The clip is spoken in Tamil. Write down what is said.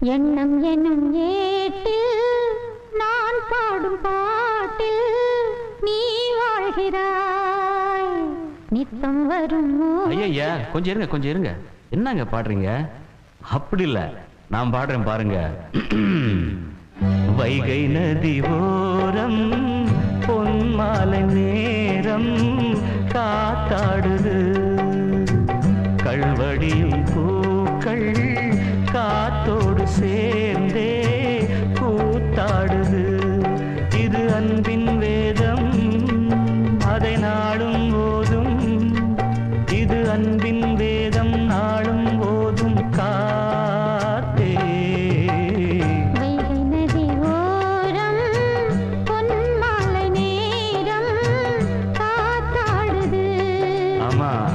எண்ணம் எனும் ஏட்டில் நான் பாடும் பாட்டில் நீ வாழ்கிறாய். நித்தம் வரும் ஐயா கொஞ்சம் இருங்க கொஞ்சம் இருங்க. என்னங்க பாடுறீங்க? அப்படி இல்ல. நான் பாடுறேன் பாருங்க. வைகை நதி ஓரம் பொன்மாலை நேரம் காத்தாடுது. கல்வடியும் பூக்கள் சேர்ந்தே கூத்தாடுது. இது அன்பின் வேதம் அதை நாடும் போதும். இது அன்பின் வேதம் நாளும் போதும். காத்தே. பொன்மாலை நேரம் காத்தாடுது. ஆமா.